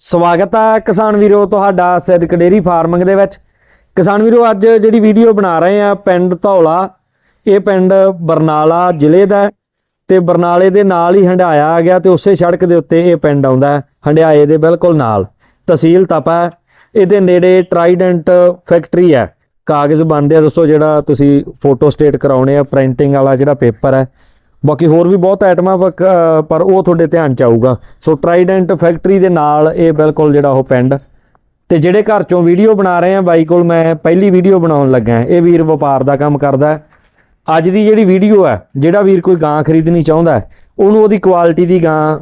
ਸਵਾਗਤ ਹੈ ਕਿਸਾਨ ਵੀਰੋ ਤੁਹਾਡਾ ਸਿੱਧਕ ਡੇਰੀ ਫਾਰਮਿੰਗ ਦੇ ਵਿੱਚ ਕਿਸਾਨ ਵੀਰੋ, ਅੱਜ ਜਿਹੜੀ ਵੀਡੀਓ ਬਣਾ ਰਹੇ ਆ ਪਿੰਡ ਧੌਲਾ, ਇਹ ਪਿੰਡ ਬਰਨਾਲਾ ਜ਼ਿਲ੍ਹੇ ਦਾ ਤੇ ਬਰਨਾਲੇ ਦੇ ਨਾਲ ਹੀ ਹੰਡਾਇਆ ਆ ਗਿਆ ਤੇ ਉਸੇ ਸੜਕ ਦੇ ਉੱਤੇ ਇਹ ਪਿੰਡ ਆਉਂਦਾ ਹੈ ਹੰਡਾਏ ਦੇ ਬਿਲਕੁਲ ਨਾਲ ਤਹਿਸੀਲ ਤਪਾ ਹੈ। ਇਹਦੇ ਨੇੜੇ ਟਰਾਈਡੈਂਟ ਫੈਕਟਰੀ ਹੈ ਕਾਗਜ਼ ਬਣਦੇ ਆ ਦੋਸਤੋ ਜਿਹੜਾ ਤੁਸੀਂ ਫੋਟੋ ਸਟੇਟ ਕਰਾਉਣੇ ਆ, ਪ੍ਰਿੰਟਿੰਗ ਵਾਲਾ ਜਿਹੜਾ ਪੇਪਰ ਹੈ ਬਾਕੀ ਹੋਰ ਵੀ ਬਹੁਤ ਆਈਟਮਾਂ ਪਰ- ਪਰ ਉਹ ਤੁਹਾਡੇ ਧਿਆਨ ਚ ਆਊਗਾ। ਸੋ ਟਰਾਈਡੈਂਟ ਫੈਕਟਰੀ ਦੇ ਨਾਲ ਇਹ ਬਿਲਕੁਲ ਜਿਹੜਾ ਉਹ ਪਿੰਡ। ਤੇ ਜਿਹੜੇ ਘਰ ਚੋਂ ਵੀਡੀਓ ਬਣਾ ਰਹੇ ਆ, ਬਾਈ ਕੋਲ ਮੈਂ ਪਹਿਲੀ ਵੀਡੀਓ ਬਣਾਉਣ ਲੱਗਾ ਇਹ ਵੀਰ ਵਪਾਰ ਦਾ ਕੰਮ ਕਰਦਾ ਅੱਜ ਦੀ ਜਿਹੜੀ ਵੀਡੀਓ ਹੈ, ਜਿਹੜਾ ਵੀਰ ਕੋਈ ਗਾਂ ਖਰੀਦਣੀ ਚਾਹੁੰਦਾ ਉਹਨੂੰ ਉਹਦੀ ਕੁਆਲਿਟੀ ਦੀ ਗਾਂ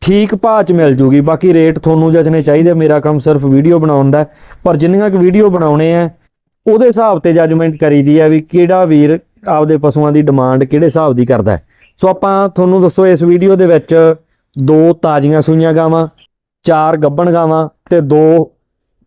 ਠੀਕ ਭਾਅ ਚ ਮਿਲ ਜੂਗੀ। ਬਾਕੀ ਰੇਟ ਤੁਹਾਨੂੰ ਜਚਨੇ ਚਾਹੀਦੇ, ਮੇਰਾ ਕੰਮ ਸਿਰਫ ਵੀਡੀਓ ਬਣਾਉਣ ਦਾ ਪਰ ਜਿੰਨੀਆਂ ਕੁ ਵੀਡੀਓ ਬਣਾਉਣੇ ਆ, ਉਹਦੇ ਹਿਸਾਬ ਤੇ ਜੱਜਮੈਂਟ ਕਰੀਦੀ ਹੈ ਵੀ ਕਿਹੜਾ ਵੀਰ ਆਪਦੇ ਪਸ਼ੂਆਂ ਦੀ ਡਿਮਾਂਡ ਕਿਹੜੇ ਹਿਸਾਬ ਦੀ ਕਰਦਾ ਸੋ ਆਪਾਂ ਤੁਹਾਨੂੰ ਦੱਸੋ, ਇਸ ਵੀਡੀਓ ਦੇ ਵਿੱਚ ਦੋ ਤਾਜ਼ੀਆਂ ਸੂਈਆਂ ਗਾਵਾਂ, ਚਾਰ ਗੱਬਣ ਗਾਵਾਂ ਤੇ ਦੋ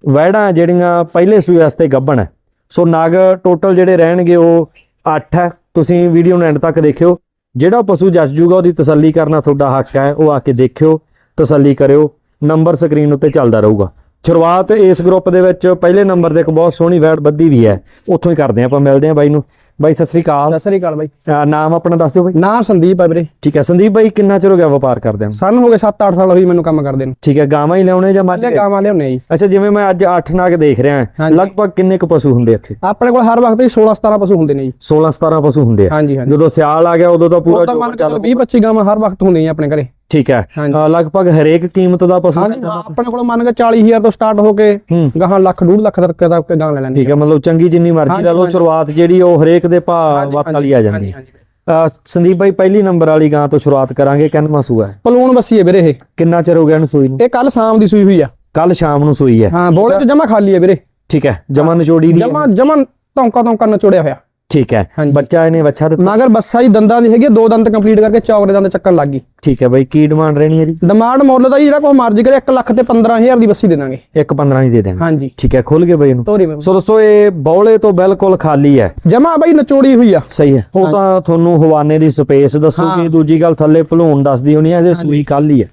ਵਹਿੜਾਂ ਜਿਹੜੀਆਂ ਪਹਿਲੇ ਸੂਈ ਵਾਸਤੇ ਗੱਬਣ ਹੈ। ਸੋ ਨਗ ਟੋਟਲ ਜਿਹੜੇ ਰਹਿਣਗੇ ਉਹ 8 ਹੈ। ਤੁਸੀਂ ਵੀਡੀਓ ਨੂੰ ਐਂਡ ਤੱਕ ਦੇਖਿਓ। ਜਿਹੜਾ ਪਸ਼ੂ ਜੱਜ ਜੂਗਾ, ਉਹਦੀ ਤਸੱਲੀ ਕਰਨਾ ਤੁਹਾਡਾ ਹੱਕ ਹੈ। ਉਹ ਆ ਕੇ ਦੇਖਿਓ, ਤਸੱਲੀ ਕਰਿਓ। ਨੰਬਰ ਸਕਰੀਨ ਉੱਤੇ ਚੱਲਦਾ ਰਹੂਗਾ। ਸ਼ੁਰੂਆਤ ਇਸ ਗਰੁੱਪ ਦੇ ਵਿੱਚ, ਪਹਿਲੇ ਨੰਬਰ ਤੇ ਇੱਕ ਬਹੁਤ ਸੋਹਣੀ ਵੈੜ ਬੱਦੀ ਵੀ ਹੈ। ਉੱਥੋਂ ਹੀ ਕਰਦੇ ਹਾਂ ਆਪਾਂ, ਮਿਲਦੇ ਹਾਂ ਬਾਈ ਨੂੰ। ਬਾਈ ਸਤਿ ਸ੍ਰੀ ਅਕਾਲ। ਸਤਿ ਸ੍ਰੀ ਅਕਾਲ ਬਾਈ। ਅਹ ਨਾਮ ਆਪਣਾ ਦੱਸ ਦਿਓ ਬਾਈ। ਨਾਮ ਸੰਦੀਪ ਹੈ ਵੀਰੇ। ਠੀਕ ਹੈ ਸੰਦੀਪ ਬਾਈ ਕਿੰਨਾ ਚਿਰ ਹੋ ਗਿਆ ਵਪਾਰ ਕਰਦੇ ਨੂੰ? ਸਾਨੂੰ ਹੋ ਗਏ 7-8 ਸਾਲ ਹੋਈ ਮੈਨੂੰ ਕੰਮ ਕਰਦੇ ਨੂੰ। ਠੀਕ ਹੈ ਗਾਵਾਂ ਹੀ ਲਿਆਉਣੇ ਜਾਂ ਮੱਝ ਪਹਿਲੇ ਗਾਵਾਂ ਲਿਆਉਣੇ ਜੀ। ਅੱਛਾ ਜਿਵੇਂ ਮੈਂ ਅੱਜ 8 ਨਾਗ ਦੇਖ ਰਿਹਾ ਹਾਂ ਹਾਂਜੀ। ਲਗਭਗ ਕਿੰਨੇ ਕੁ ਪਸ਼ੂ ਹੁੰਦੇ ਇੱਥੇ? ਆਪਣੇ ਕੋਲ ਹਰ ਵਕਤ ਹੀ 16-17 ਪਸ਼ੂ ਹੁੰਦੇ ਨੇ ਜੀ। 16 17 ਪਸ਼ੂ ਹੁੰਦੇ ਆ। ਹਾਂਜੀ ਹਾਂਜੀ। ਜਦੋਂ ਸਿਆਲ ਆ ਗਿਆ ਉਦੋਂ ਤਾਂ ਉਹ ਪੂਰਾ ਤਾਂ ਜੋਰ ਮੰਨ ਕੇ ਚਲੋ 20-25 ਗਾਵਾਂ ਹਰ ਵਕਤ ਹੁੰਦੀਆਂ ਜੀ ਆਪਣੇ ਘਰੇ। ਠੀਕ ਹੈ। ਹਾਂਜੀ। ਲਗਭਗ ਹਰੇਕ ਕੀਮਤ ਦਾ ਪਸ਼ੂ ਹਾਂਜੀ ਆਪਣੇ ਕੋਲ ਮੰਨ ਕੇ 40000 ਤੋਂ ਸਟਾਰਟ ਹੋ ਕੇ ਹੂੰ। ਗਾਹਾਂ ਲੱਖ ਡੂਢ ਲੱਖ ਤੱਕ ਤੱਕ ਗਾਂ ਲੈ ਲੈਂਦੇ ਠੀਕ ਹੈ ਮਤਲਬ ਚੰਗੀ ਜਿੰਨੀ ਮਰਜ਼ੀ ਲੈ ਲਓ ਹਾਂਜੀ। ਸ਼ੁਰੂਆਤ ਜਿਹੜੀ ਉਹ ਹਰੇਕ ਦੇ ਭਾਅ ਵੱਤ ਵਾਲੀ ਆ ਜਾਂਦੀ। ਹੈ ਅਹ ਸੰਦੀਪ ਬਾਈ ਪਹਿਲੀ ਨੰਬਰ ਵਾਲੀ ਗਾਂ ਤੋਂ ਸ਼ੁਰੂਆਤ ਕਰਾਂਗੇ ਕਿੰਨਵਾਂ ਸੂਆ ਹੈ? ਪਲੂਣ ਬੱਸੀ ਹੈ ਵੀਰੇ ਇਹ। ਕਿੰਨਾ ਚਿਰ ਹੋ ਗਿਆ ਇਹਨੂੰ ਸੂਈ ਨੂੰ? ਇਹ ਕੱਲ ਸ਼ਾਮ ਦੀ ਸੂਈ ਹੋਈ ਆ। ਕੱਲ ਸ਼ਾਮ ਨੂੰ ਸੂਈ ਹੈ। ਹਾਂ ਬੋਲੇ ਚ ਜਮਾ ਖਾਲੀ ਹੈ ਵੀਰੇ। ਠੀਕ ਹੈ ਜਮਾ ਨਿਚੋੜੀ ਦੀ ਹੈ। ਜਮਾ ਜਮਾ ਧੌਂਕਾ ਧੌਂਕਾ ਨਚੋੜਿਆ ਹੋਇਆ। ਠੀਕ ਹੈ। ਬੱਚਾ ਇਹਨੇ ਵੱਛਾ ਦਿੱਤਾ? ਮਗਰ ਬੱਸਾ ਹੀ ਦੰਦਾਂ ਦੀ ਹੈਗੀ ਦੋ ਦੰਦ ਕੰਪਲੀਟ ਕਰਕੇ ਚੌਕਰੇ ਦੰਦ ਚੱਕਣ ਲੱਗ ਗਈ। ਠੀਕ ਹੈ ਬਾਈ ਕੀ ਡਿਮਾਂਡ ਰਹਿਣੀ ਹੈ ਜੀ? ਡਿਮਾਂਡ ਮੁੱਲ ਦਾ ਜਿਹੜਾ ਕੋਈ ਮਰਜ਼ੀ ਕਰੇ 1 ਲੱਖ ਤੇ 15000 ਦੀ ਬੱਸੀ ਦੇ ਦਾਂਗੇ। ਇੱਕ 15 ਹੀ ਦੇ ਦੇਣਾ ਹਾਂਜੀ। ਠੀਕ ਹੈ ਖੁੱਲ ਗਏ ਬਾਈ ਇਹਨੂੰ। ਸੋ ਦੋਸਤੋ ਇਹ ਬੌਲੇ ਤੋਂ ਬਿਲਕੁਲ ਖਾਲੀ ਹੈ। ਜਮਾ ਬਾਈ ਨਚੋੜੀ ਹੋਈ ਆ। ਸਹੀ ਹੈ। ਉਹ ਤਾਂ ਤੁਹਾਨੂੰ ਹਵਾਨੇ ਦੀ ਸਪੇਸ ਦੱਸੂਗੀ ਹਾਂ। ਦੂਜੀ ਗੱਲ ਥੱਲੇ ਭਲੂਣ ਦੱਸਦੀ ਹੋਣੀ ਹੈ ਜੇ ਸੂਈ ਕੱਲ ਹੀ। ਹੈ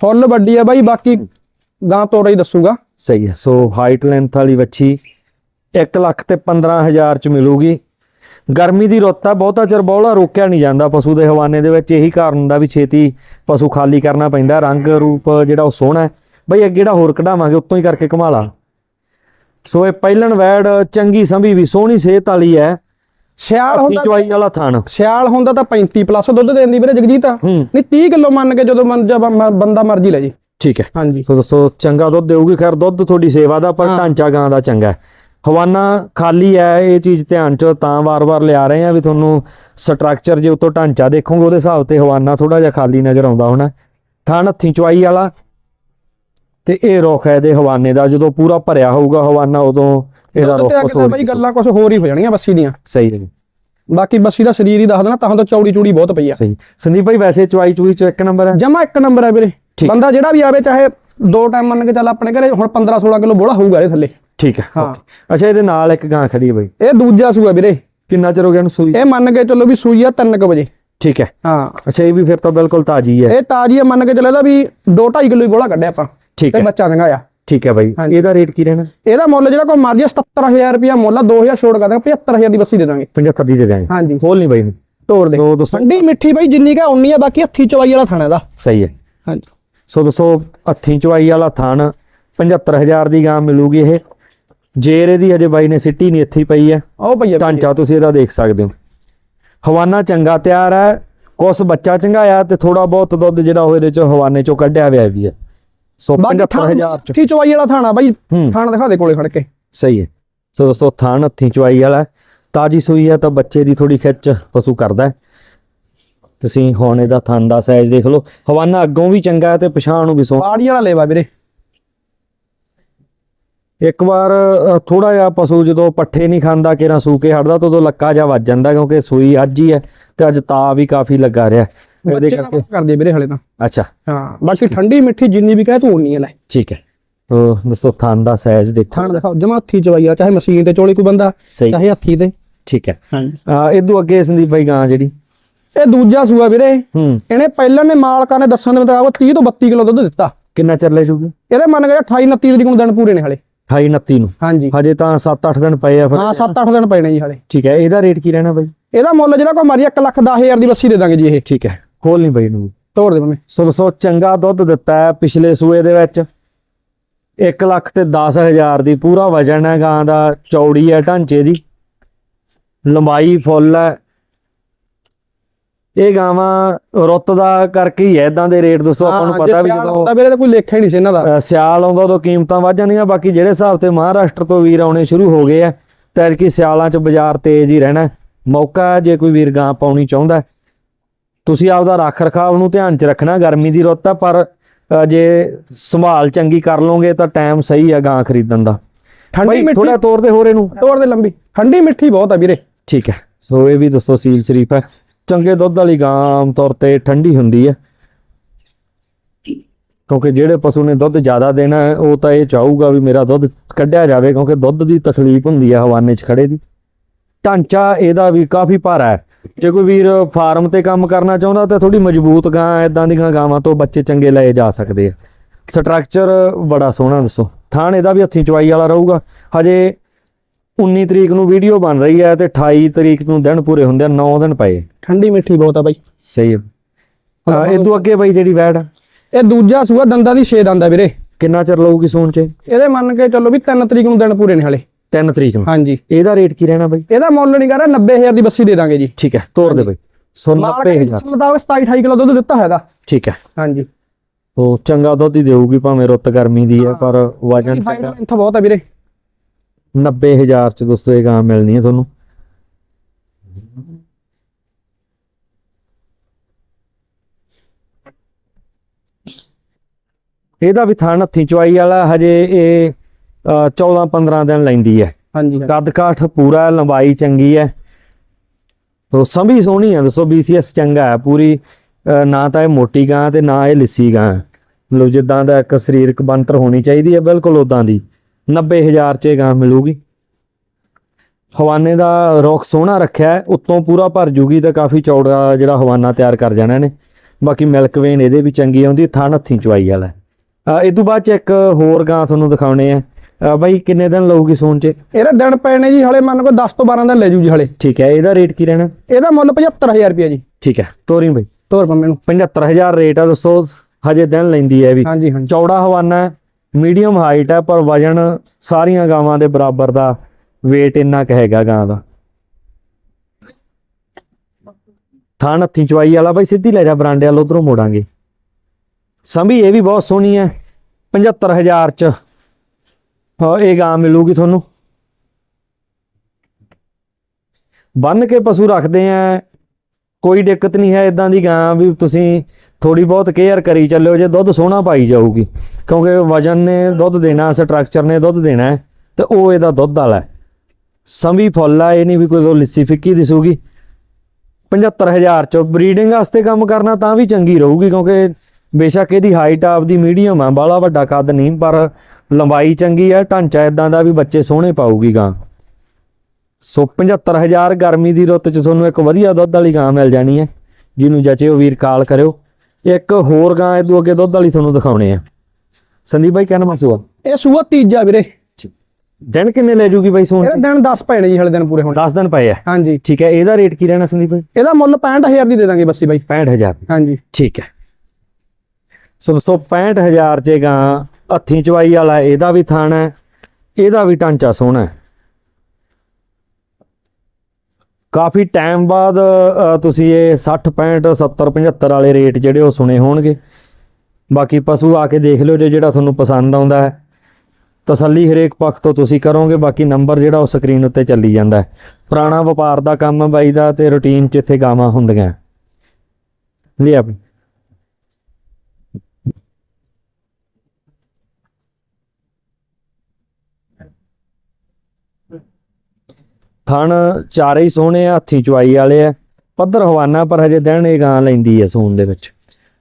ਫੁੱਲ ਵੱਡੀ ਆ ਬਾਈ ਬਾਕੀ ਗਾਂ ਤੋਰਾ ਹੀ ਦੱਸੂਗਾ। ਸਹੀ ਹੈ। ਸੋ ਹਾਈਟ ਲੈਂਥ ਵਾਲੀ ਵੱਛੀ 1 ਲੱਖ ਤੇ 15000 ਚ ਮਿਲੂਗੀ। ਗਰਮੀ ਦੀ ਰੁੱਤ ਆ ਬਹੁਤਾ ਚਿਰ ਬੌਲਾ ਰੋਕਿਆ ਨਹੀਂ ਜਾਂਦਾ ਪਸ਼ੂ ਦੇ ਹਵਾਨੇ ਦੇ ਵਿੱਚ। ਇਹੀ ਕਾਰਨ ਹੁੰਦਾ ਵੀ ਛੇਤੀ ਪਸ਼ੂ ਖਾਲੀ ਕਰਨਾ ਪੈਂਦਾ ਰੰਗ ਰੂਪ ਜਿਹੜਾ ਉਹ ਸੋਹਣਾ ਹੈ। ਬਈ ਅੱਗੇ ਜਿਹੜਾ ਹੋਰ ਕਢਾਵਾਂਗੇ ਉੱਤੋਂ ਹੀ ਕਰਕੇ ਕਮਾਲਾ ਸੋ ਇਹ ਪਹਿਲਣ ਵੈੜ ਚੰਗੀ ਸੰਭੀ ਵੀ ਸੋਹਣੀ ਸਿਹਤ ਵਾਲੀ ਹੈ। ਸਿਆਲ ਹੁੰਦਾ ਚਵਾਈ ਵਾਲਾ ਥਣ ਸਿਆਲ ਹੁੰਦਾ ਤਾਂ 35 ਪਲੱਸ ਦੁੱਧ ਦੇਂਦੀ ਵੀਰੇ ਜਗਜੀਤ। ਨਹੀਂ 30 ਕਿਲੋ ਮੰਨ ਕੇ ਜਦੋਂ ਬੰਦਾ ਮਰਜ਼ੀ ਲੈ ਜੀ। ਠੀਕ ਹੈ। ਹਾਂਜੀ। ਸੋ ਦੋਸਤੋ ਚੰਗਾ ਦੁੱਧ ਦੇਊਗੀ ਖੈਰ ਦੁੱਧ ਤੁਹਾਡੀ ਸੇਵਾ ਦਾ ਪਰ। ਢਾਂਚਾ ਗਾਂ ਦਾ ਚੰਗਾ ਹਵਾਨਾ ਖਾਲੀ ਹੈ ਇਹ ਚੀਜ਼ ਧਿਆਨ ਚ ਤਾਂ ਵਾਰ-ਵਾਰ ਲਿਆ ਰਹੇ ਆ ਵੀ ਤੁਹਾਨੂੰ ਸਟਰਕਚਰ ਜੇ ਉਤੋਂ ਢਾਂਚਾ ਦੇਖੋਗੇ ਉਹਦੇ ਹਿਸਾਬ ਤੇ ਹਵਾਨਾ ਥੋੜਾ ਜਿਹਾ ਖਾਲੀ ਨਜ਼ਰ ਆਉਂਦਾ ਹੋਣਾ। ਥਣ ਹੱਥੀਂ ਚਵਾਈ ਵਾਲਾ। ਤੇ ਇਹ ਰੁੱਖ ਹੈ ਇਹਦੇ ਹਵਾਨੇ ਦਾ ਜਦੋਂ ਪੂਰਾ ਭਰਿਆ ਹੋਊਗਾ ਹਵਾਨਾ ਉਦੋਂ ਇਹਦਾ ਰੁੱਖ ਹੋਰ ਤਾਂ ਬਾਈ। ਗੱਲਾਂ ਕੁਝ ਹੋਰ ਹੀ ਹੋ ਜਾਣਗੀਆਂ ਬੱਸੀ ਦੀਆਂ। ਸਹੀ ਹੈ ਜੀ, ਬਾਕੀ ਬੱਸੀ ਦਾ ਸਰੀਰ ਹੀ ਦੱਸ ਦੇਣਾ ਤਾਂ ਤਾਂ ਚੌੜੀ ਚੂੜੀ ਬਹੁਤ ਪਈ ਆ। ਸਹੀ। ਸੰਦੀਪ ਭਾਈ ਵੈਸੇ ਚਵਾਈ ਚੂਈ ਚ ਇੱਕ ਨੰਬਰ ਹੈ? ਜਮਾ ਇੱਕ ਨੰਬਰ ਹੈ ਵੀਰੇ। ਬੰਦਾ ਜਿਹੜਾ ਵੀ ਆਵੇ ਚਾਹੇ ਦੋ ਟਾਈਮ ਮੰਨ ਕੇ ਚੱਲ ਆਪਣੇ ਘਰੇ ਹੁਣ 15 16 ਕਿਲੋ ਬੋਲਾ ਹੋਊਗਾ ਇਹ ਥੱਲੇ। ਠੀਕ ਹੈ ਹਾਂ। ਅੱਛਾ ਇਹਦੇ ਨਾਲ ਇੱਕ ਗਾਂ ਖੜੀ ਹੈ ਬਾਈ। ਇਹ ਦੂਜਾ ਸੂਆ ਵੀਰੇ। ਕਿੰਨਾ ਚਿਰ ਹੋ ਗਿਆ ਇਹਨੂੰ ਸੂਈ? ਇਹ ਮੰਨ ਕੇ ਚੱਲੋ ਵੀ ਸੂਈ ਆ 3 ਵਜੇ। ਠੀਕ ਹੈ। ਹਾਂ। ਅੱਛਾ ਇਹ ਵੀ ਫਿਰ ਤਾਂ ਬਿਲਕੁਲ ਤਾਜ਼ੀ ਹੈ। ਇਹ ਤਾਜੀ ਆ ਮੰਨ ਕੇ ਚੱਲੇ ਦਾ ਵੀ 2.5 ਕਿਲੋ ਹੀ ਬੋਲਾ ਕੱਢਿਆ ਆਪਾਂ। ਠੀਕ ਹੈ। ਬੱਚਾ ਚੰਗਾ ਆ। ਠੀਕ ਹੈ ਬਾਈ। ਇਹਦਾ ਰੇਟ ਕੀ ਰਹਿਣਾ? ਇਹਦਾ ਮੁੱਲ ਜਿਹੜਾ ਕੋਈ ਮਰਜ਼ੀ ਆ 77000 ਰੁਪਿਆ ਮੁੱਲ ਆ 2000 ਛੋੜ ਕਰ ਦਾਂਗੇ 75000 ਦੀ ਬੱਸੀ ਦੇ ਦਾਂਗੇ। 75 ਦੀ ਦੇ ਦਿਆਂਗੇ। ਹਾਂਜੀ। ਖੋਲ ਨਹੀਂ ਬਾਈ ਨੂੰ ਤੋੜ ਦੇ। ਸੋ ਦੋਸਤੋ ਠੰਡੀ ਮਿੱਠੀ ਬਾਈ ਜਿੰਨੀ ਕਾ ਉਨੀ ਆ ਬਾਕੀ ਹੱਥੀ ਚਵਾਈ ਵਾਲਾ ਥਾਣਾ ਦਾ ਸਹੀ ਹੈ। ਹਾਂਜੀ। ਸੋ ਦੋਸਤੋ ਹੱਥੀਂ ਚਵਾਈ ਵਾਲਾ ਥਣ 75000 ਦੀ ਗਾਂ ਮਿਲੂਗੀ ਇਹ। ਜੇਰ ਇਹਦੀ ਹਜੇ ਬਾਈ ਨੇ ਸਿੱਟੀ ਨਹੀਂ ਇੱਥੇ ਪਈ ਹੈ। ਆਓ ਭਈਆ ਢਾਂਚਾ ਤੁਸੀਂ ਇਹਦਾ ਦੇਖ ਸਕਦੇ ਹੋ। ਹਵਾਨਾ ਚੰਗਾ ਤਿਆਰ ਹੈ ਕੁਛ ਬੱਚਾ ਚੰਗਾਇਆ ਤੇ ਥੋੜਾ ਬਹੁਤ ਦੁੱਧ ਜਿਹੜਾ ਉਹ ਇਹਦੇ ਚੋਂ ਹਵਾਨੇ ਚੋਂ ਕੱਢਿਆ ਹੋਇਆ ਵੀ ਹੈ। ਸੋ ਬਾਕੀ 75000 ਚ। ਚਵਾਈ ਵਾਲਾ ਥਾਣਾ ਬਾਈ ਥਾਣਾ ਦਿਖਾ ਦੇ ਕੋਲੇ ਖੜ ਕੇ। ਸਹੀ ਹੈ। ਸੋ ਦੋਸਤੋ ਥਣ ਹੱਥੀਂ ਚਵਾਈ ਵਾਲਾ। ਤਾਜੀ ਸੂਈ ਹੈ ਤਾਂ ਬੱਚੇ ਦੀ ਥੋੜੀ ਖਿੱਚ ਪਸ਼ੂ ਕਰਦਾ। ਤੁਸੀਂ ਹੁਣ ਇਹਦਾ ਥਣ ਦਾ ਸਾਈਜ਼ ਦੇਖ ਲਓ। ਹਵਾਨਾ ਅੱਗੋਂ ਵੀ ਚੰਗਾ ਹੈ ਤੇ ਪਛਾਣ ਨੂੰ ਵੀ ਸੋ ਬਾੜੀ ਵਾਲਾ ਲੇਵਾ ਵੀਰੇ। ਇੱਕ ਵਾਰ ਥੋੜਾ ਜਿਹਾ ਪਸ਼ੂ ਜਦੋਂ ਪੱਠੇ ਨਹੀਂ ਖਾਂਦਾ ਕਿਰਾਂ ਸੂਕੇ ਹਟਦਾ ਤਾਂ ਉਦੋਂ ਲੱਕਾ ਜਾ ਵੱਜ ਜਾਂਦਾ ਕਿਉਂਕਿ ਸੂਈ ਅੱਜ ਹੀ ਹੈ ਤੇ ਅੱਜ ਤਾ ਵੀ ਕਾਫੀ ਲੱਗਾ ਰਿਹਾ ਉਹਦੇ ਕਰਕੇ। ਕਰਦੇ ਵੀਰੇ ਹਲੇ ਤਾਂ। ਅੱਛਾ। ਹਾਂ ਬਾਕੀ ਠੰਡੀ ਮਿੱਠੀ ਜਿੰਨੀ ਵੀ ਕਹੇ ਤੂੰ ਉਨੀ ਲੈ। ਠੀਕ ਹੈ। ਉਹ ਦੋਸਤੋ ਥਣ ਦਾ ਸਾਈਜ਼ ਦੇਖੋ। ਥਾਣ ਦਿਖਾਓ ਜਮਾ ਹੱਥੀ ਚਵਾਈ ਆ ਚਾਹੇ ਮਸ਼ੀਨ ਤੇ ਚੋਲੇ ਕੋਈ ਬੰਦਾ ਚਾਹੇ ਹੱਥੀ ਤੇ ਠੀਕ ਹੈ। ਅਹ ਇਦੋਂ ਅੱਗੇ ਸੰਦੀਪ ਬਾਈ ਗਾਂ ਜਿਹੜੀ। ਇਹ ਦੂਜਾ ਸੂਆ ਵੀਰੇ। ਹੂੰ। ਇਹਨੇ ਪਹਿਲਾਂ ਨੇ ਮਾਲਕਾਂ ਨੇ ਦੱਸਣ ਦੇ ਮੁਤਾਬਕ 30 ਤੋਂ 32 ਕਿਲੋ ਦੁੱਧ ਦਿੱਤਾ। ਕਿੰਨਾ ਚਿਰ ਲੈ ਜੂਗੀ? ਇਹਦੇ ਮੰਨ ਕੇ 28 29 ਤਰੀਕ ਨੂੰ ਦਿਨ ਪੂਰੇ ਨੇ ਹਲੇ। 28 29 ਨੂੰ? ਹਾਂਜੀ। ਹਜੇ ਤਾਂ 7-8 ਦਿਨ ਪਏ ਆ ਫਿਰ। ਹਾਂ 7-8 ਦਿਨ ਪਏ ਨੇ ਜੀ ਹਲੇ। ਠੀਕ ਹੈ ਇਹਦਾ ਰੇਟ ਕੀ ਰਹਿਣਾ ਬਾਈ? ਇਹਦਾ ਮੁੱਲ ਜਿਹੜਾ ਕੋਈ ਮਰਜ਼ੀ 1 ਲੱਖ 10000 ਦੀ ਬੱਸੀ ਦੇ ਦਾਂਗੇ ਜੀ ਇਹ। ਠੀਕ ਹੈ ਖੋਲ ਨਹੀਂ ਬਾਈ ਨੂੰ। ਤੋੜ ਦੇ ਮੰਮੀ ਸੋ ਦੋਸਤੋ ਚੰਗਾ ਦੁੱਧ ਦਿੱਤਾ ਹੈ ਪਿਛਲੇ ਸੂਏ ਦੇ ਵਿੱਚ। 1 ਲੱਖ ਤੇ 10000 ਦੀ ਪੂਰਾ ਵਜਨ ਹੈ ਗਾਂ ਦਾ ਚੌੜੀ ਹੈ ਢਾਂਚੇ ਦੀ। ਲੰਬਾਈ ਫੁੱਲ ਹੈ। ਇਹ ਗਾਵਾਂ ਰੁੱਤ ਦਾ ਕਰਕੇ ਹੀ ਹੈ ਇਦਾਂ ਦੇ ਰੇਟ ਦੋਸਤੋ ਆਪਾਂ ਨੂੰ ਪਤਾ ਵੀ ਜਦੋਂ ਹੁੰਦਾ ਵੀਰੇ ਤਾਂ ਕੋਈ ਲੇਖਾ ਹੀ ਨਹੀਂ ਸੀ ਇਹਨਾਂ ਦਾ। ਸਿਆਲ ਆਉਂਦਾ ਉਦੋਂ ਕੀਮਤਾਂ ਵੱਧ ਜਾਂਦੀਆਂ ਬਾਕੀ ਜਿਹੜੇ ਹਿਸਾਬ ਤੇ ਮਹਾਰਾਸ਼ਟਰ ਤੋਂ ਵੀਰ ਆਉਣੇ ਸ਼ੁਰੂ ਹੋ ਗਏ ਆ ਤਾਂ ਕਿ ਸਿਆਲਾਂ 'ਚ ਬਾਜ਼ਾਰ ਤੇਜ਼ ਹੀ ਰਹਿਣਾ। ਮੌਕਾ ਜੇ ਕੋਈ ਵੀਰ ਗਾਂ ਪਾਉਣੀ ਚਾਹੁੰਦਾ। ਤੁਸੀਂ ਆਪਦਾ ਰੱਖ ਰਖਾਵ ਨੂੰ ਧਿਆਨ 'ਚ ਰੱਖਣਾ ਗਰਮੀ ਦੀ ਰੁੱਤ ਆ ਪਰ ਜੇ ਸੰਭਾਲ ਚੰਗੀ ਕਰ ਲਓਗੇ ਤਾਂ ਟਾਈਮ ਸਹੀ ਹੈ ਗਾਂ ਖਰੀਦਣ ਦਾ। ਠੰਡੀ ਮਿੱਠੀ ਥੋੜਾ ਤੋਰ ਦੇ ਹੋਰ ਇਹਨੂੰ। ਤੋੜ ਦੇ ਲੰਬੀ। ਠੰਡੀ ਮਿੱਠੀ ਬਹੁਤ ਆ ਵੀਰੇ। ਠੀਕ ਹੈ। ਸੋ ਇਹ ਵੀ ਦੱਸੋ ਸੀਲ ਸ਼ਰੀਫ ਹੈ। ਚੰਗੇ ਦੁੱਧ ਵਾਲੀ ਗਾਂ ਆਮ ਤੌਰ ਤੇ ਠੰਡੀ ਹੁੰਦੀ ਹੈ। ਕਿਉਂਕਿ ਜਿਹੜੇ ਪਸ਼ੂ ਨੇ ਦੁੱਧ ਜ਼ਿਆਦਾ ਦੇਣਾ ਉਹ ਤਾਂ ਇਹ ਚਾਹੂਗਾ ਵੀ ਮੇਰਾ ਦੁੱਧ ਕੱਢਿਆ ਜਾਵੇ, ਕਿਉਂਕਿ ਦੁੱਧ ਦੀ ਤਕਲੀਫ ਹੁੰਦੀ ਹੈ ਹਵਾਨੇ 'ਚ ਖੜੇ ਦੀ। ਢਾਂਚਾ ਇਹਦਾ ਵੀ ਕਾਫੀ ਭਾਰਾ ਹੈ। ਜੇ ਕੋਈ ਵੀਰ ਫਾਰਮ ਤੇ ਕੰਮ ਕਰਨਾ ਚਾਹੁੰਦਾ ਤਾਂ ਥੋੜੀ ਮਜ਼ਬੂਤ ਗਾਂ ਇਦਾਂ ਦੀਆਂ ਗਾਵਾਂ ਤੋਂ ਬੱਚੇ ਚੰਗੇ ਲਏ ਜਾ ਸਕਦੇ ਆ। ਸਟਰਕਚਰ ਬੜਾ ਸੋਹਣਾ ਦੱਸੋ। ਥਾਣ ਇਹਦਾ ਵੀ ਹੱਥੀਂ ਚਵਾਈ ਵਾਲਾ ਰਹੂਗਾ। ਹਜੇ 19 ਤਰੀਕ ਨੂੰ ਵੀਡੀਓ ਬਣ ਰਹੀ ਹੈ ਤੇ 28 ਤਰੀਕ ਨੂੰ ਦਿਨ ਪੂਰੇ ਹੁੰਦੇ ਆ 9 ਦਿਨ ਪਏ। ਠੰਡੀ ਮਿੱਠੀ ਬਹੁਤ ਆ ਬਾਈ। ਸਹੀ ਹੈ। ਹਾਂ, ਇਹ ਤੋਂ ਅੱਗੇ ਬਾਈ ਜਿਹੜੀ ਵੈੜ ਆ, ਇਹ ਦੂਜਾ ਸੂਆ ਦੰਦਾਂ ਦੀ 6 ਦੰਦ ਆ ਵੀਰੇ। ਕਿੰਨਾ ਚਿਰ ਲਊਗੀ ਸੂਣ ਚ? ਇਹਦੇ ਮੰਨ ਕੇ ਚੱਲੋ ਵੀ 3 ਤਰੀਕ ਨੂੰ ਦਿਨ ਪੂਰੇ ਨੇ ਹਲੇ। 3 ਤਰੀਕ ਨੂੰ? ਹਾਂਜੀ। ਇਹਦਾ ਰੇਟ ਕੀ ਰਹਿਣਾ ਬਾਈ? ਇਹਦਾ ਮੁੱਲ ਨਹੀਂ ਕਰ ਰਿਹਾ 90000 ਦੀ ਬੱਸੀ ਦੇ ਦਾਂਗੇ ਜੀ। ਠੀਕ ਹੈ ਤੋਰ ਦੇ ਬਾਈ। ਸੋ 90000 ਮੁਤਾਬਕ 27 28 ਕਿਲੋ ਦੁੱਧ ਦਿੱਤਾ ਹੋਇਆ ਦਾ ਠੀਕ ਹੈ। ਹਾਂਜੀ। ਉਹ ਚੰਗਾ ਦੁੱਧ ਹੀ ਦੇਊਗੀ ਭਾਵੇਂ ਰੁੱਤ ਗਰਮੀ ਦੀ ਹੈ ਪਰ ਵਜਨ ਚੰਗਾ। ਇੰਥ ਬਹੁਤ ਆ ਵੀਰੇ। 90000 ਚ ਦੋਸਤੋ ਇਹ ਗਾਂ ਮਿਲਣੀ ਹੈ ਤੁਹਾਨੂੰ। ਇਹਦਾ ਵੀ ਥਣ ਹੱਥੀਂ ਚਵਾਈ ਵਾਲਾ ਹਜੇ ਇਹ 14 15 ਦਿਨ ਲੈਂਦੀ ਹੈ। ਹਾਂਜੀ ਕੱਦ ਕਾਠ ਪੂਰਾ ਲੰਬਾਈ ਚੰਗੀ ਹੈ। ਤੋ ਸੰਭੀ ਸੋਹਣੀ ਹੈ ਦੱਸੋ BCS ਚੰਗਾ ਹੈ ਪੂਰੀ। ਨਾ ਤਾਂ ਇਹ ਮੋਟੀ ਗਾਂ ਤੇ ਨਾ ਇਹ ਲਿੱਸੀ ਗਾਂ। ਮਤਲਬ ਜਿੱਦਾਂ ਦਾ ਇੱਕ ਸਰੀਰਕ ਬੰਤਰ ਹੋਣੀ ਚਾਹੀਦੀ ਹੈ ਬਿਲਕੁਲ ਉਦਾਂ ਦੀ। 90000 ਚ ਇਹ ਗਾਂ ਮਿਲੂਗੀ। ਹਵਾਨੇ ਦਾ ਰੁੱਖ ਸੋਹਣਾ ਰੱਖਿਆ ਹੈ ਉੱਤੋਂ ਪੂਰਾ ਭਰ ਜੂਗੀ ਤਾਂ ਕਾਫੀ ਚੌੜਾ ਜਿਹੜਾ ਹਵਾਨਾ ਤਿਆਰ ਕਰ ਜਾਣਾ ਨੇ ਬਾਕੀ ਮਿਲਕ ਵੇਨ ਇਹਦੇ ਵੀ ਚੰਗੀ ਆਉਂਦੀ ਥਣ ਹੱਥੀਂ ਚਵਾਈ ਵਾਲਾ ਇਹ ਤੋਂ ਬਾਅਦ ਚ ਇੱਕ ਹੋਰ ਗਾਂ ਤੁਹਾਨੂੰ ਦਿਖਾਉਣੇ ਆ। ਬਾਈ ਕਿੰਨੇ ਦਿਨ ਲਊਗੀ ਸੂਣ ਚ? ਇਹਦੇ ਦਿਨ ਨੇ ਜੀ ਹਲੇ ਮੰਨ ਕੋ 10 ਤੋਂ 12 ਦਿਨ ਲੈ ਜੂ ਜੀ ਹਲੇ। ਠੀਕ ਹੈ ਇਹਦਾ ਰੇਟ ਕੀ ਰਹਿਣਾ? ਇਹਦਾ ਮੁੱਲ 75000 ਰੁਪਇਆ ਜੀ। ਠੀਕ ਹੈ ਤੋਰੀ ਬਾਈ। ਤੋਰ ਪੰਮੇ ਨੂੰ। 75000 ਰੇਟ ਆ ਦੋਸਤੋ ਹਜੇ ਦਿਨ ਲੈਂਦੀ ਹੈ ਵੀ। ਚੌੜਾ ਹਵਾਨਾ ਮੀਡੀਅਮ ਹਾਈਟ ਹੈ, ਪਰ ਵਜਨ ਸਾਰੀਆਂ ਗਾਵਾਂ ਦੇ ਬਰਾਬਰ ਦਾ weight ਇੰਨਾ ਕੁ ਹੈਗਾ ਗਾਂ ਦਾ। ਥਾਣ ਹੱਥੀਂ ਚਵਾਈ ਵਾਲਾ ਬਾਈ, ਸਿੱਧੀ ਲੈ ਜਾ ਬਰਾਂਡੇ ਵਾਲ, ਉਧਰੋਂ ਮੋੜਾਂਗੇ। ਸੰਭੀ, ਇਹ ਵੀ ਬਹੁਤ ਸੋਹਣੀ ਹੈ 75000 ਚ। ਇਹ ਗਾਂ ਮਿਲੂਗੀ ਤੁਹਾਨੂੰ। ਬੰਨ ਕੇ ਪਸ਼ੂ ਰੱਖਦੇ ਆ ਕੋਈ ਦਿੱਕਤ ਨਹੀਂ ਹੈ ਇਦਾਂ ਦੀ ਗਾਂ ਵੀ ਤੁਸੀਂ ਥੋੜੀ ਬਹੁਤ ਕੇਅਰ ਕਰੀ ਚੱਲਿਓ ਜੇ ਦੁੱਧ ਸੋਹਣਾ ਪਾਈ ਜਾਊਗੀ। ਕਿਉਂਕਿ ਵਜਨ ਨੇ ਦੁੱਧ ਦੇਣਾ ਸਟਰਕਚਰ ਨੇ ਦੁੱਧ ਦੇਣਾ ਹੈ, ਤੇ ਉਹ ਇਹਦਾ ਦੁੱਧ ਵਾਲਾ ਸੰਵੀ ਫੁੱਲ ਆ ਇਹ ਨਹੀਂ ਵੀ ਕੋਈ ਉਹ ਲਿੱਸੀ ਫਿੱਕੀ ਦਿਸੂਗੀ। 75000 ਚ ਬਰੀਡਿੰਗ ਵਾਸਤੇ ਕੰਮ ਕਰਨਾ ਤਾਂ ਵੀ ਚੰਗੀ ਰਹੂਗੀ ਕਿਉਂਕਿ ਬੇਸ਼ੱਕ ਇਹਦੀ ਹਾਈਟ ਆਪਦੀ ਮੀਡੀਅਮ ਆ ਬਾਲਾ ਵੱਡਾ ਕੱਦ ਨਹੀਂ ਪਰ ਲੰਬਾਈ ਚੰਗੀ ਆ ਢਾਂਚਾ ਇਦਾਂ ਦਾ ਵੀ ਬੱਚੇ ਸੋਹਣੇ ਪਾਊਗੀ ਗਾਂ। ਸੋ 75000 ਗਰਮੀ ਦੀ ਰੁੱਤ 'ਚ ਤੁਹਾਨੂੰ ਇੱਕ ਵਧੀਆ ਦੁੱਧ ਵਾਲੀ ਗਾਂ ਮਿਲ ਜਾਣੀ ਹੈ ਜਿਹਨੂੰ ਜਚੇ ਉਹ ਵੀਰ ਕਾਲ ਕਰਿਓ। ਇੱਕ ਹੋਰ ਗਾਂ ਇਹਦੋਂ ਅੱਗੇ ਦੁੱਧ ਵਾਲੀ ਤੁਹਾਨੂੰ ਦਿਖਾਉਣੇ ਆ ਸੰਦੀਪ ਬਾਈ ਕਹਿਣਾ ਮਸੂਆ ਇਹ ਸੂਆ ਤੀਜਾ ਵੀਰੇ। ਦਿਨ ਕਿੰਨੇ ਲੈ ਜੂਗੀ ਬਾਈ ਸੋਣ ਇਹਦੇ ਦਿਨ 10 ਪਏ ਨੇ ਜੀ ਹਲੇ ਦਿਨ ਪੂਰੇ ਹੋਣ। 10 ਦਿਨ ਪਏ ਆ? ਹਾਂਜੀ। ਠੀਕ ਹੈ ਇਹਦਾ ਰੇਟ ਕੀ ਰਹਿਣਾ ਸੰਦੀਪ ਬਾਈ? ਇਹਦਾ ਮੁੱਲ 65000 ਦੀ ਦੇ ਦਾਂਗੇ ਬੱਸੀ ਬਾਈ। 65000 ਹਾਂਜੀ। ਠੀਕ ਹੈ। ਸੋ ਦੋਸਤੋ 65000 ਚ ਗਾਂ ਹੱਥੀਂ ਚਵਾਈ ਵਾਲਾ ਇਹਦਾ ਵੀ ਥਣ ਇਹਦਾ ਵੀ ਢਾਂਚਾ ਸੋਹਣਾ ਹੈ। ਕਾਫੀ ਟਾਈਮ ਬਾਅਦ ਤੁਸੀਂ ਇਹ 60 65 70 75 ਵਾਲੇ ਰੇਟ ਜਿਹੜੇ ਉਹ ਸੁਣੇ ਹੋਣਗੇ। ਬਾਕੀ ਪਸ਼ੂ ਆ ਕੇ ਦੇਖ ਲਿਓ ਜੇ ਜਿਹੜਾ ਤੁਹਾਨੂੰ ਪਸੰਦ ਆਉਂਦਾ ਹੈ। ਤਸੱਲੀ ਹਰੇਕ ਪੱਖ ਤੋਂ ਤੁਸੀਂ ਕਰੋਗੇ, ਬਾਕੀ ਨੰਬਰ ਜਿਹੜਾ ਉਹ ਸਕਰੀਨ ਉੱਤੇ ਚੱਲੀ ਜਾਂਦਾ ਹੈ। ਪੁਰਾਣਾ ਵਪਾਰ ਦਾ ਕੰਮ ਬਾਈ ਦਾ ਤੇ ਰੁਟੀਨ 'ਚ ਇੱਥੇ ਗਾਵਾਂ ਹੁੰਦੀਆਂ ਲਿਆ ਥਣ ਚਾਰੇ ਹੀ ਸੋਹਣੇ ਆ ਹੱਥੀ ਚਵਾਈ ਵਾਲੇ ਆ। ਪੱਧਰ ਹਵਾਨਾ ਪਰ ਹਜੇ ਦਿਨ ਇਹ ਗਾਂ ਲੈਂਦੀ ਹੈ ਸੂਣ ਦੇ ਵਿੱਚ।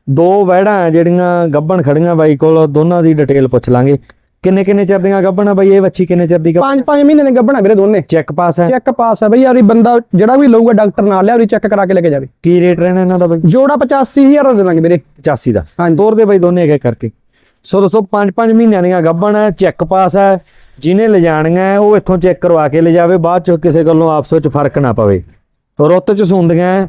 ਦੋ ਵਹਿੜਾਂ ਜਿਹੜੀਆਂ ਗੱਬਣ ਖੜੀਆਂ ਬਾਈ ਕੋਲ ਦੋਨਾਂ ਦੀ ਡਿਟੇਲ ਪੁੱਛ ਲਾਂਗੇ। ਕਿੰਨੇ ਕਿੰਨੇ ਚਿਰ ਦੀਆਂ ਗੱਬਣ ਆ ਬਾਈ ਇਹ ਵੱਛੀ ਕਿੰਨੇ ਚਿਰ ਦੀ 5-5 ਮਹੀਨੇ ਨੇ ਗੱਭਣਾ ਵੀਰੇ ਦੋਨੇ। ਚੈੱਕ ਪਾਸ ਹੈ ਚੈੱਕ ਪਾਸ ਹੈ ਬਈ ਯਾਰ ਬੰਦਾ ਜਿਹੜਾ ਵੀ ਲਊਗਾ ਡਾਕਟਰ ਨਾਲ ਲਿਆ ਉਹਦੀ ਚੈੱਕ ਕਰਾ ਕੇ ਲੈ ਕੇ ਜਾਵੇ। ਕੀ ਰੇਟ ਰਹਿਣਾ ਇਹਨਾਂ ਦਾ ਬਾਈ? ਜੋੜਾ 85000 ਦਾ ਦੇ ਦਾਂਗੇ ਵੀਰੇ। 85 ਦਾ। ਤੋਰ ਦੇ ਬਾਈ ਦੋਨੇ ਇੱਕ ਇੱਕ ਕਰਕੇ। ਸੋ ਦੋਸਤੋ 5-5 ਮਹੀਨਿਆਂ ਦੀਆਂ ਗੱਭਣ ਚੈੱਕ ਪਾਸ ਹੈ ਜਿਹਨੇ ਲਿਜਾਣੀਆਂ ਉਹ ਇੱਥੋਂ ਚੈੱਕ ਕਰਵਾ ਕੇ ਲਿਜਾਵੇ, ਬਾਅਦ ਚ ਕਿਸੇ ਗੱਲੋਂ ਆਪਸ ਵਿੱਚ ਫ਼ਰਕ ਨਾ ਪਵੇ। ਰੁੱਤ ਚ ਸੁੰਦੀਆਂ ਹੈ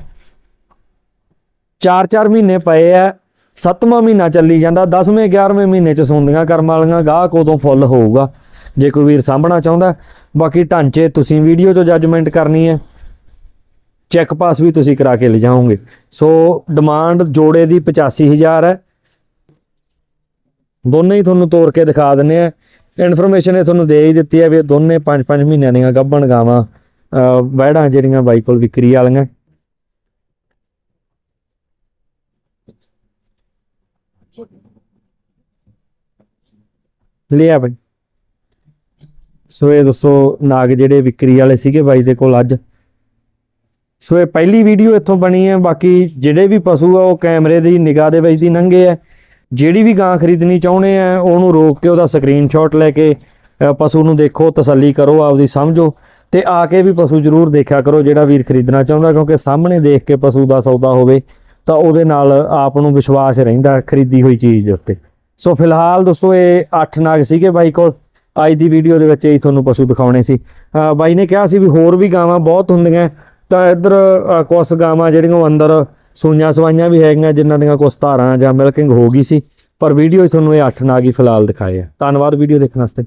4-4 ਮਹੀਨੇ ਪਏ ਆ ਸੱਤਵਾਂ ਮਹੀਨਾ ਚੱਲੀ ਜਾਂਦਾ 10ਵੇਂ 11ਵੇਂ ਮਹੀਨੇ ਚ ਸੁੰਦੀਆਂ ਕਰਮ ਵਾਲੀਆਂ, ਗਾਹਕ ਉਦੋਂ ਫੁੱਲ ਹੋਊਗਾ, ਜੇ ਕੋਈ ਵੀਰ ਸਾਂਭਣਾ ਚਾਹੁੰਦਾ ਬਾਕੀ ਢਾਂਚੇ, ਤੁਸੀਂ ਵੀਡੀਓ 'ਚੋਂ ਜੱਜਮੈਂਟ ਕਰਨੀ ਹੈ ਚੈੱਕ ਪਾਸ ਵੀ ਤੁਸੀਂ ਕਰਾ ਕੇ ਲਿਜਾਓਗੇ। ਸੋ ਡਿਮਾਂਡ ਜੋੜੇ ਦੀ 85000 ਹੈ। ਦੋਨੇ ਹੀ ਤੁਹਾਨੂੰ ਤੋੜ ਕੇ ਦਿਖਾ ਦਿੰਨੇ ਆ ਇਨਫੋਰਮੇਸ਼ਨ ਇਹ ਤੁਹਾਨੂੰ ਦੇ ਹੀ ਦਿੱਤੀ ਹੈ ਵੀ ਦੋਨੇ 5-5 ਮਹੀਨਿਆਂ ਦੀਆਂ ਗੱਭਣ ਗਾਵਾਂ ਵੈੜਾਂ ਜਿਹੜੀਆਂ ਬਾਈ ਕੋਲ ਵਿਕਰੀ ਵਾਲੀਆਂ। ਲਿਆ ਬਾਈ। ਸੋ ਇਹ ਦੱਸੋ ਨਾਗ ਜਿਹੜੇ ਵਿਕਰੀ ਵਾਲੇ ਸੀਗੇ ਬਾਈ ਦੇ ਕੋਲ ਅੱਜ। ਸੋ ਇਹ ਪਹਿਲੀ ਵੀਡੀਓ ਇੱਥੋਂ ਬਣੀ ਹੈ, ਬਾਕੀ ਜਿਹੜੇ ਵੀ ਪਸ਼ੂ ਆ ਉਹ ਕੈਮਰੇ ਦੀ ਨਿਗਾਹ ਦੇ ਵਿੱਚ ਦੀ ਨੰਗੇ ਆ। ਜਿਹੜੀ ਵੀ ਗਾਂ ਖਰੀਦਣੀ ਚਾਹੁੰਦੇ ਆ ਉਹਨੂੰ ਰੋਕ ਕੇ ਉਹਦਾ ਸਕਰੀਨਸ਼ਾਟ ਲੈ ਕੇ ਪਸ਼ੂ ਨੂੰ ਦੇਖੋ ਤਸੱਲੀ ਕਰੋ ਆਪਦੀ ਸਮਝੋ ਤੇ ਆ ਕੇ ਵੀ ਪਸ਼ੂ ਜ਼ਰੂਰ ਦੇਖਿਆ ਕਰੋ ਜਿਹੜਾ ਵੀਰ ਖਰੀਦਣਾ ਚਾਹੁੰਦਾ ਕਿਉਂਕਿ ਸਾਹਮਣੇ ਦੇਖ ਕੇ ਪਸ਼ੂ ਦਾ ਸੌਦਾ ਹੋਵੇ ਤਾਂ ਉਹਦੇ ਨਾਲ ਆਪ ਨੂੰ ਵਿਸ਼ਵਾਸ ਰਹਿੰਦਾ ਖਰੀਦੀ ਹੋਈ ਚੀਜ਼ ਦੇ ਉੱਤੇ। ਸੋ ਫਿਲਹਾਲ ਦੋਸਤੋ ਇਹ 8 ਨਾਗ ਸੀਗੇ ਬਾਈ ਕੋਲ। ਅੱਜ ਦੀ ਵੀਡੀਓ ਦੇ ਵਿੱਚ ਹੀ ਤੁਹਾਨੂੰ ਪਸ਼ੂ ਦਿਖਾਉਣੇ ਸੀ। ਬਾਈ ਨੇ ਕਿਹਾ ਸੀ ਵੀ ਹੋਰ ਵੀ ਗਾਵਾਂ ਬਹੁਤ ਹੁੰਦੀਆਂ ਤਾਂ ਇੱਧਰ ਅ, ਕੁਛ ਗਾਵਾਂ ਜਿਹੜੀਆਂ ਉਹ ਅੰਦਰ ਸੂਈਆਂ ਸਵਾਈਆਂ ਵੀ ਹੈਗੀਆਂ ਜਿਨ੍ਹਾਂ ਦੀਆਂ ਕੁਛ ਧਾਰਾਂ ਜਾਂ ਮਿਲਕਿੰਗ ਹੋ ਗਈ ਸੀ, ਪਰ ਵੀਡੀਓ 'ਚ ਤੁਹਾਨੂੰ ਇਹ 8 ਨਾਗ ਹੀ ਫਿਲਹਾਲ ਦਿਖਾਏ ਆ। ਧੰਨਵਾਦ ਵੀਡੀਓ ਦੇਖਣ ਵਾਸਤੇ।